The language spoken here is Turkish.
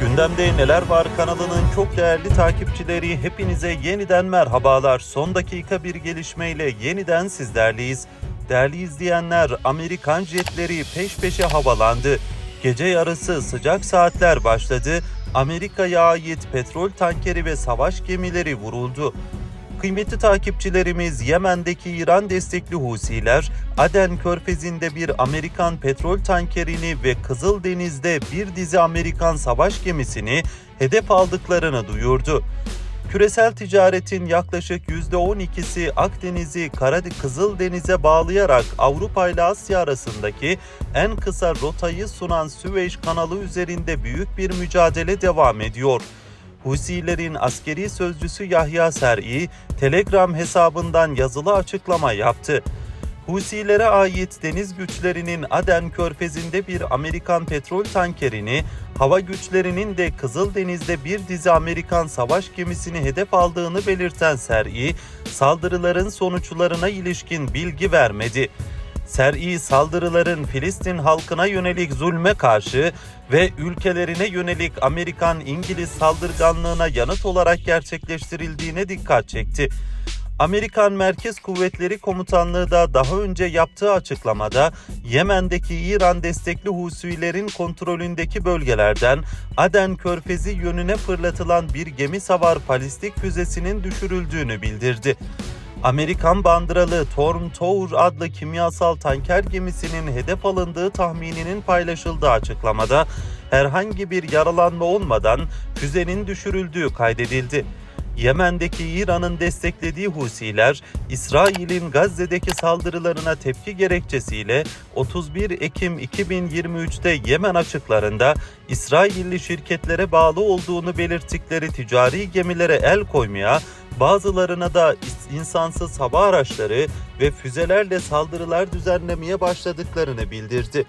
Gündemde Neler Var kanalının çok değerli takipçileri hepinize yeniden merhabalar. Son dakika bir gelişmeyle yeniden sizlerleyiz. Değerli izleyenler Amerikan jetleri peş peşe havalandı. Gece yarısı sıcak saatler başladı. Amerika'ya ait petrol tankeri ve savaş gemileri vuruldu. Kıymetli takipçilerimiz Yemen'deki İran destekli Husiler, Aden Körfezi'nde bir Amerikan petrol tankerini ve Kızıldeniz'de bir dizi Amerikan savaş gemisini hedef aldıklarını duyurdu. Küresel ticaretin yaklaşık %12'si Akdeniz'i Karadeniz Kızıldeniz'e bağlayarak Avrupa ile Asya arasındaki en kısa rotayı sunan Süveyş kanalı üzerinde büyük bir mücadele devam ediyor. Husilerin askeri sözcüsü Yahya Ser'i Telegram hesabından yazılı açıklama yaptı. Husilere ait deniz güçlerinin Aden körfezinde bir Amerikan petrol tankerini, hava güçlerinin de Kızıldeniz'de bir dizi Amerikan savaş gemisini hedef aldığını belirten Ser'i, saldırıların sonuçlarına ilişkin bilgi vermedi. Ser'i saldırıların Filistin halkına yönelik zulme karşı ve ülkelerine yönelik Amerikan-İngiliz saldırganlığına yanıt olarak gerçekleştirildiğine dikkat çekti. Amerikan Merkez Kuvvetleri Komutanlığı da daha önce yaptığı açıklamada Yemen'deki İran destekli Husilerin kontrolündeki bölgelerden Aden Körfezi yönüne fırlatılan bir gemi savar balistik füzesinin düşürüldüğünü bildirdi. Amerikan bandıralı Torm Tower adlı kimyasal tanker gemisinin hedef alındığı tahmininin paylaşıldığı açıklamada herhangi bir yaralanma olmadan füzenin düşürüldüğü kaydedildi. Yemen'deki İran'ın desteklediği Husiler, İsrail'in Gazze'deki saldırılarına tepki gerekçesiyle 31 Ekim 2023'te Yemen açıklarında İsrailli şirketlere bağlı olduğunu belirttikleri ticari gemilere el koymaya, bazılarına da insansız hava araçları ve füzelerle saldırılar düzenlemeye başladıklarını bildirdi.